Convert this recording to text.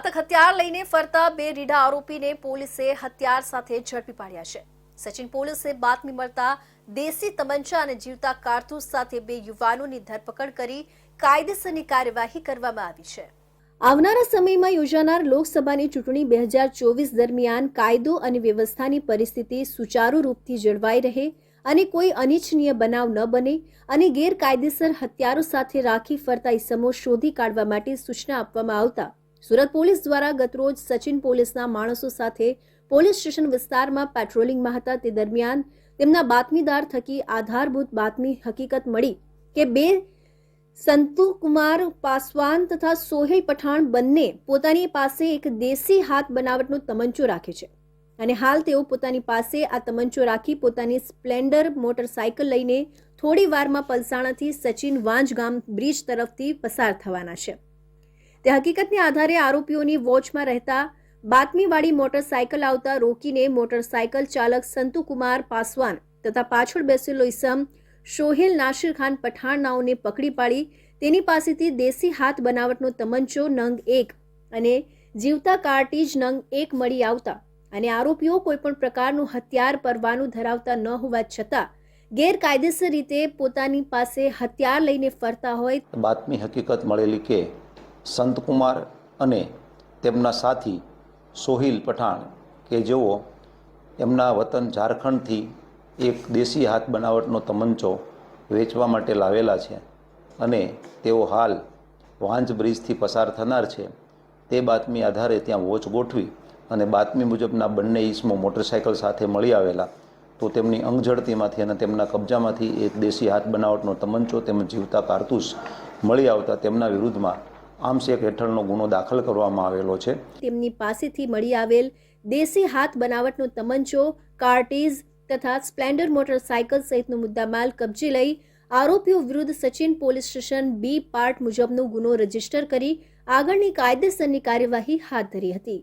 ઘાતક હથિયાર લઈને ફરતા બે રીઢા આરોપીને પોલીસે હથિયાર સાથે ઝડપી પાડ્યા છે. સચિન પોલીસે બાતમી મળતા દેશી તમંચા અને જીવતા કારતૂસ સાથે બે યુવાનોની ધરપકડ કરી કાયદેસરની કાર્યવાહી કરવામાં આવી છે. આવનારા સમયમાં યોજાનાર લોકસભાની ચૂંટણી બે હજાર ચોવીસ દરમિયાન કાયદો અને વ્યવસ્થાની પરિસ્થિતિ સુચારુ રૂપથી જળવાઈ રહે અને કોઈ અનિચ્છનીય બનાવ ન બને અને ગેરકાયદેસર હથિયારો સાથે રાખી ફરતા ઇસમો શોધી કાઢવા માટે સૂચના આપવામાં આવતા સુરત પોલીસ દ્વારા ગતરોજ સચિન પોલીસના માણસો સાથે પોલીસ સ્ટેશન વિસ્તારમાં પેટ્રોલિંગમાં હતા. તે દરમિયાન તેમના બાતમીદાર થકી આધારભૂત બાતમી હકીકત મળી કે બે સંતુકુમાર પાસવાન તથા સોહેલ પઠાણ બંને પોતાની પાસે એક દેશી હાથ બનાવટનો તમંચો રાખે છે અને હાલ તેઓ પોતાની પાસે આ તમંચો રાખી પોતાની સ્પ્લેન્ડર મોટરસાયકલ લઈને થોડી વારમાં પલસાણાથી સચિન વાંજ ગામ બ્રિજ તરફથી પસાર થવાના છે. તે હકીકતને આધારે આરોપીઓની વોચમાં રહેતા બાતમીવાળી મોટરસાયકલ આવતા રોકીને મોટરસાયકલ ચાલક સંતુકુમાર પાસવાન તથા પાછળ બેસેલો ઇસમ શોહેલ નાસિર ખાન પઠાણ નાઓને પકડી પાડી તેની પાસેથી દેશી હાથ બનાવટનો તમંચો નંગ એક અને જીવતા કાર્ટીજ નંગ એક મળી આવતા અને આરોપીઓ કોઈપણ પ્રકારનું હથિયાર પરવાનું ધરાવતા ન હોવા છતાં ગેરકાયદેસર રીતે પોતાની પાસે હથિયાર લઈને ફરતા હોય. બાતમી હકીકત મળેલી કે સંતકુમાર અને તેમના સાથી સોહિલ પઠાણ કે જેઓ એમના વતન ઝારખંડથી એક દેશી હાથ બનાવટનો તમંચો વેચવા માટે લાવેલા છે અને તેઓ હાલ વાંજ બ્રિજથી પસાર થનાર છે, તે બાતમી આધારે ત્યાં વોચ ગોઠવી અને બાતમી મુજબના બંને ઈસમો મોટરસાયકલ સાથે મળી આવેલા, તો તેમની અંગઝડતીમાંથી અને તેમના કબજામાંથી એક દેશી હાથ બનાવટનો તમંચો તેમજ જીવતા કારતૂસ મળી આવતા તેમના વિરુદ્ધમાં આર્મ્સ એક્ટ હેઠળનો ગુનો દાખલ કરવામાં આવેલો છે. તેમની પાસેથી મળી આવેલ દેશી હાથ બનાવટનો તમંચો કાર્ટીઝ તથા સ્પ્લેન્ડર મોટરસાયકલ સહિતનો મુદ્દામાલ કબજે લઈ આરોપીઓ વિરુદ્ધ Sachin police station B part મુજબનો ગુનો રજિસ્ટર કરી આગળની કાયદેસરની કાર્યવાહી હાથ ધરી હતી.